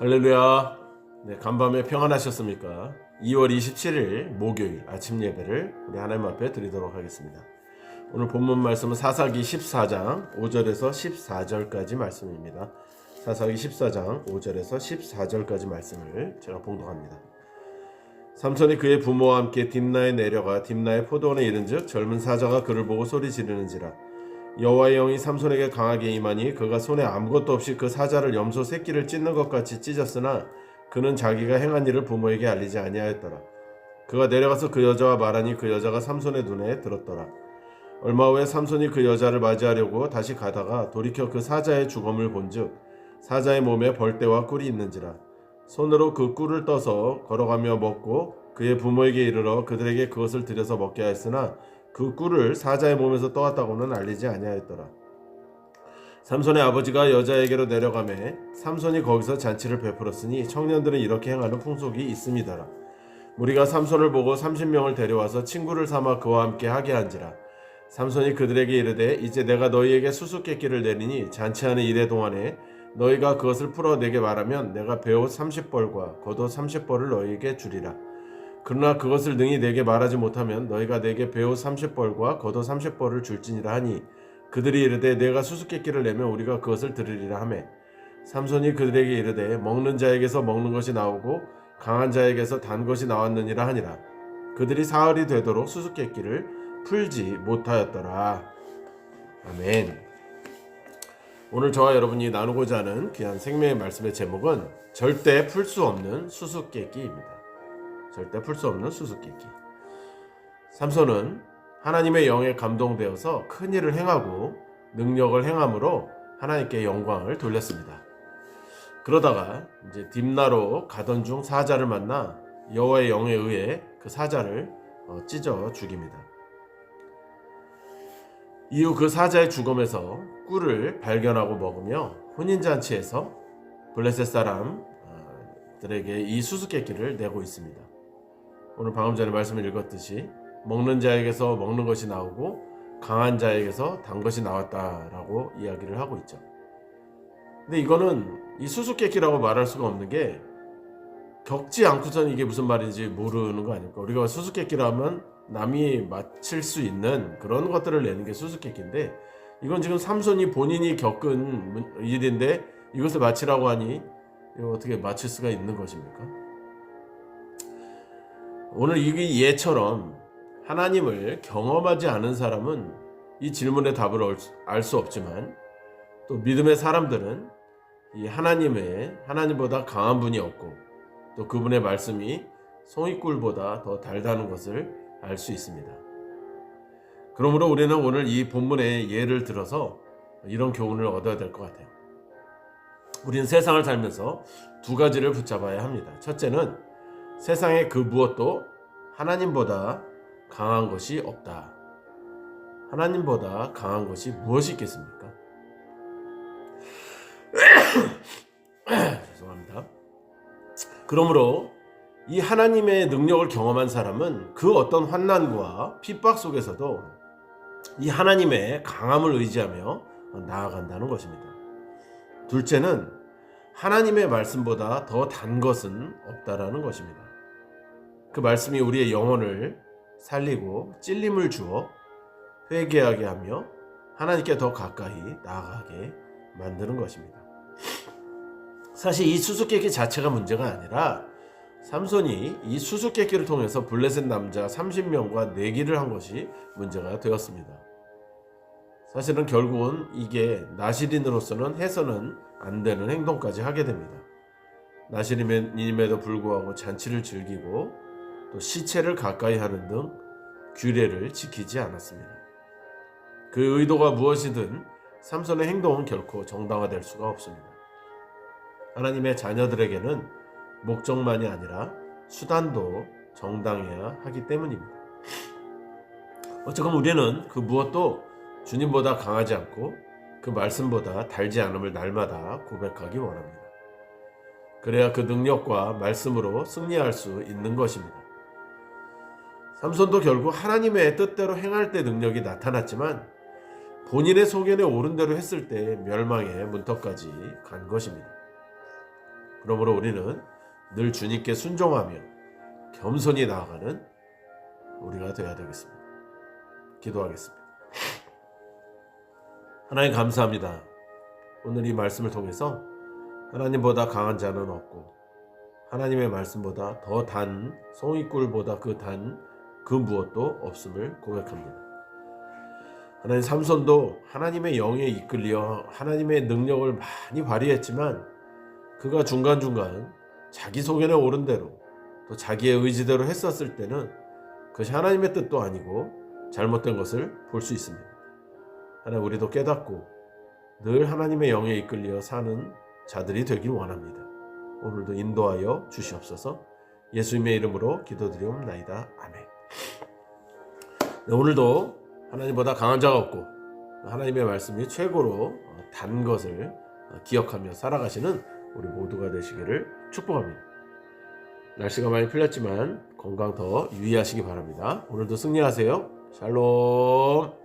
할렐루야. 네, 간밤에 평안하셨습니까? 2월 27일 목요일 아침 예배를 우리 하나님 앞에 드리도록 하겠습니다. 오늘 본문 말씀은 사사기 14장 5절에서 14절까지 말씀입니다. 사사기 14장 5절에서 14절까지 말씀을 제가 봉독합니다. 삼손이 그의 부모와 함께 딥나에 내려가 딥나의 포도원에 이른즉 젊은 사자가 그를 보고 소리 지르는지라 여호와의 영이 삼손에게 강하게 임하니 그가 손에 아무것도 없이 그 사자를 염소 새끼를 찢는 것 같이 찢었으나 그는 자기가 행한 일을 부모에게 알리지 아니하였더라. 그가 내려가서 그 여자와 말하니 그 여자가 삼손의 눈에 들었더라. 얼마 후에 삼손이 그 여자를 맞이하려고 다시 가다가 돌이켜 그 사자의 죽음을 본즉 사자의 몸에 벌떼와 꿀이 있는지라 손으로 그 꿀을 떠서 걸어가며 먹고 그의 부모에게 이르러 그들에게 그것을 들여서 먹게 하였으나 그 꿀을 사자의 몸에서 떠왔다고는 알리지 아니하였더라. 삼손의 아버지가 여자에게로 내려가매 삼손이 거기서 잔치를 베풀었으니 청년들은 이렇게 행하는 풍속이 있음이더라. 무리가 삼손을 보고 30명을 데려와서 친구를 삼아 그와 함께 하게 한지라. 삼손이 그들에게 이르되 이제 내가 너희에게 수수께끼를 내리니 잔치하는 이래 동안에 너희가 그것을 풀어 내게 말하면 내가 배옷 30벌과 겉옷 30벌을 너희에게 주리라. 그러나 그것을 능히 내게 말하지 못하면 너희가 내게 배옷 30벌과 겉옷 30벌을 줄지니라 하니 그들이 이르되 내가 수수께끼를 내면 우리가 그것을 들으리라 하매. 삼손이 그들에게 이르되 먹는 자에게서 먹는 것이 나오고 강한 자에게서 단 것이 나왔느니라 하니라. 그들이 사흘이 되도록 수수께끼를 풀지 못하였더라. 아멘. 오늘 저와 여러분이 나누고자 하는 귀한 생명의 말씀의 제목은 절대 풀 수 없는 수수께끼입니다 절대 풀 수 없는 수수께끼 삼손은 하나님의 영에 감동되어서 큰 일을 행하고 능력을 행함으로 하나님께 영광을 돌렸습니다. 그러다가 이제 딥나로 가던 중 사자를 만나 여호와의 영에 의해 그 사자를 어, 찢어 죽입니다. 이후 그 사자의 죽음에서 꿀을 발견하고 먹으며 혼인잔치에서 블레셋 사람들에게 이 수수께끼를 내고 있습니다. 오늘 방금 전에 말씀을 읽었듯이 먹는 자에게서 먹는 것이 나오고 강한 자에게서 단 것이 나왔다라고 이야기를 하고 있죠. 근데 이거는 이 수수께끼라고 말할 수가 없는 게 겪지 않고선 이게 무슨 말인지 모르는 거 아닙니까? 우리가 수수께끼라면 남이 맞힐 수 있는 그런 것들을 내는 게 수수께끼인데 이건 지금 삼손이 본인이 겪은 일인데 이것을 맞히라고 하니 이거 어떻게 맞힐 수가 있는 것입니까? 오늘 이 예처럼 하나님을 경험하지 않은 사람은 이 질문의 답을 알 수 없지만 또 믿음의 사람들은 이 하나님의 하나님보다 강한 분이 없고 또 그분의 말씀이 송이꿀보다 더 달다는 것을 알 수 있습니다. 그러므로 우리는 오늘 이 본문의 예를 들어서 이런 교훈을 얻어야 될 것 같아요. 우리는 세상을 살면서 두 가지를 붙잡아야 합니다. 첫째는 세상의 그 무엇도 하나님보다 강한 것이 없다. 하나님보다 강한 것이 무엇이 있겠습니까? 죄송합니다. 그러므로 이 하나님의 능력을 경험한 사람은 그 어떤 환난과 핍박 속에서도 이 하나님의 강함을 의지하며 나아간다는 것입니다. 둘째는 하나님의 말씀보다 더 단 것은 없다라는 것입니다. 그 말씀이 우리의 영혼을 살리고 찔림을 주어 회개하게 하며 하나님께 더 가까이 나아가게 만드는 것입니다. 사실 이 수수께끼 자체가 문제가 아니라 삼손이 이 수수께끼를 통해서 블레셋 남자 30명과 내기를 한 것이 문제가 되었습니다. 사실은 결국은 이게 나시린으로서는 해서는 안 되는 행동까지 하게 됩니다. 나시린임에도 불구하고 잔치를 즐기고 또 시체를 가까이 하는 등 규례를 지키지 않았습니다. 그 의도가 무엇이든 삼손의 행동은 결코 정당화될 수가 없습니다. 하나님의 자녀들에게는 목적만이 아니라 수단도 정당해야 하기 때문입니다. 어쨌건 우리는 그 무엇도 주님보다 강하지 않고 그 말씀보다 달지 않음을 날마다 고백하기 원합니다. 그래야 그 능력과 말씀으로 승리할 수 있는 것입니다. 삼손도 결국 하나님의 뜻대로 행할 때 능력이 나타났지만 본인의 소견에 옳은 대로 했을 때 멸망의 문턱까지 간 것입니다. 그러므로 우리는 늘 주님께 순종하며 겸손히 나아가는 우리가 되어야 되겠습니다. 기도하겠습니다. 하나님 감사합니다. 오늘 이 말씀을 통해서 하나님보다 강한 자는 없고 하나님의 말씀보다 더 단 송이꿀보다 그단그 무엇도 없음을 고백합니다. 하나님 삼손도 하나님의 영에 이끌려 하나님의 능력을 많이 발휘했지만 그가 중간중간 자기 소견에 옳은 대로 또 자기의 의지대로 했었을 때는 그것이 하나님의 뜻도 아니고 잘못된 것을 볼 수 있습니다. 하나 우리도 깨닫고 늘 하나님의 영에 이끌려 사는 자들이 되길 원합니다. 오늘도 인도하여 주시옵소서. 예수님의 이름으로 기도드리옵나이다. 아멘. 네, 오늘도 하나님보다 강한 자가 없고 하나님의 말씀이 최고로 단 것을 기억하며 살아가시는 우리 모두가 되시기를 축복합니다. 날씨가 많이 풀렸지만 건강 더 유의하시기 바랍니다. 오늘도 승리하세요. 샬롬.